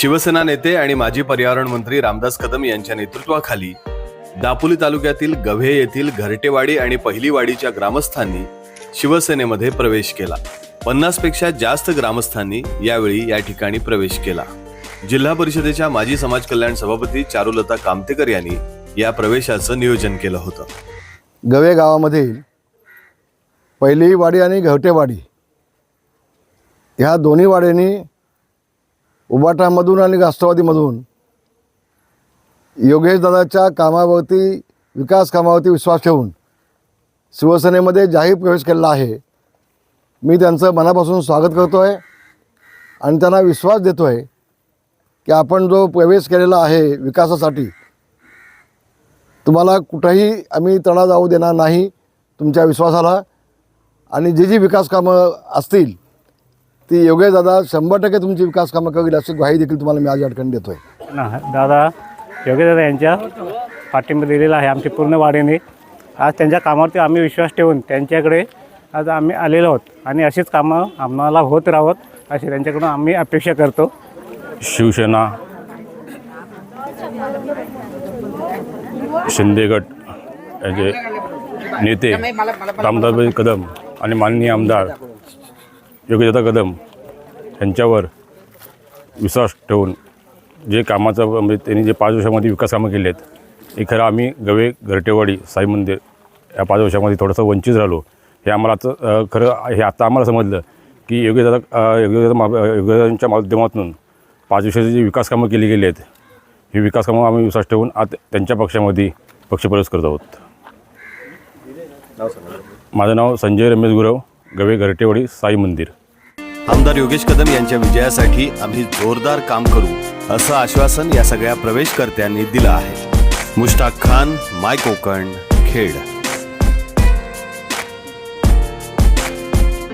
शिवसेना नेते आणि माजी पर्यावरण मंत्री रामदास कदम यांच्या नेतृत्वाखाली दापोली तालुक्यातील गव्हे येथील घरटेवाडी आणि पहिलीवाडीच्या ग्रामस्थांनी शिवसेनेमध्ये प्रवेश केला. पन्नासपेक्षा जास्त ग्रामस्थांनी यावेळी या ठिकाणी प्रवेश केला. जिल्हा परिषदेच्या माजी समाज कल्याण सभापती चारुलता कामतेकर यांनी या प्रवेशाचं नियोजन केलं होतं. गवे गावामध्ये पहिली वाडी आणि घवटेवाडी ह्या दोन्ही वाड्यांनी उबाटामधून आणि राष्ट्रवादीमधून. योगेश दादाच्या कामावरती विकास कामावरती विश्वास ठेवून शिवसेनेमध्ये जाहीर प्रवेश केलेला आहे. मी त्यांचं मनापासून स्वागत करतो आहे आणि त्यांना विश्वास देतो आहे की आपण जो प्रवेश केलेला आहे विकासासाठी तुम्हाला कुठंही आम्ही तणाव जाऊ देणार नाही तुमच्या विश्वासाला. आणि जी जी विकास कामं असतील ती योगेश दादा शंभर टक्के तुमची विकास कामं करील अशी ग्वाही देखील तुम्हाला मी आज या ठिकाणी देतो आहे ना दादा योग्य दादा यांच्या पाठिंबा दिलेला आहे आमच्या पूर्ण वाडीने आज त्यांच्या कामावरती आम्ही विश्वास ठेवून त्यांच्याकडे आज आम्ही आलेलो आहोत आणि अशीच कामं आम्हाला होत राहावत अशी त्यांच्याकडून आम्ही अपेक्षा करतो. शिवसेना शिंदे गट याचे नेते रामदासभाई कदम आणि माननीय आमदार योगीदादा कदम. यांच्यावर विश्वास ठेवून जे कामाचं म्हणजे त्यांनी जे पाच वर्षामध्ये विकास कामं केली आहेत हे खरं आम्ही गवे घरटेवाडी साई मंदिर या पाच वर्षामध्ये थोडंसं वंचित राहिलो. हे आम्हाला आता खरं हे आता आम्हाला समजलं की योगीदादा योगीदादा मा माध्यमातून पाच वर्षाची जी विकास कामं केली गेली आहेत ही विकास कामं आम्ही विश्वास ठेवून आज त्यांच्या पक्षामध्ये पक्षप्रवेश करत आहोत. माझं नाव संजय रमेश गुरव गवे घरटेवाडी साई मंदिर. आमदार योगेश कदम यांच्या विजयासाठी आम्ही जोरदार काम करू असं आश्वासन या सगळ्या प्रवेशकर्त्यांनी दिलं आहे. मुश्ताक खान माय कोकण खेड.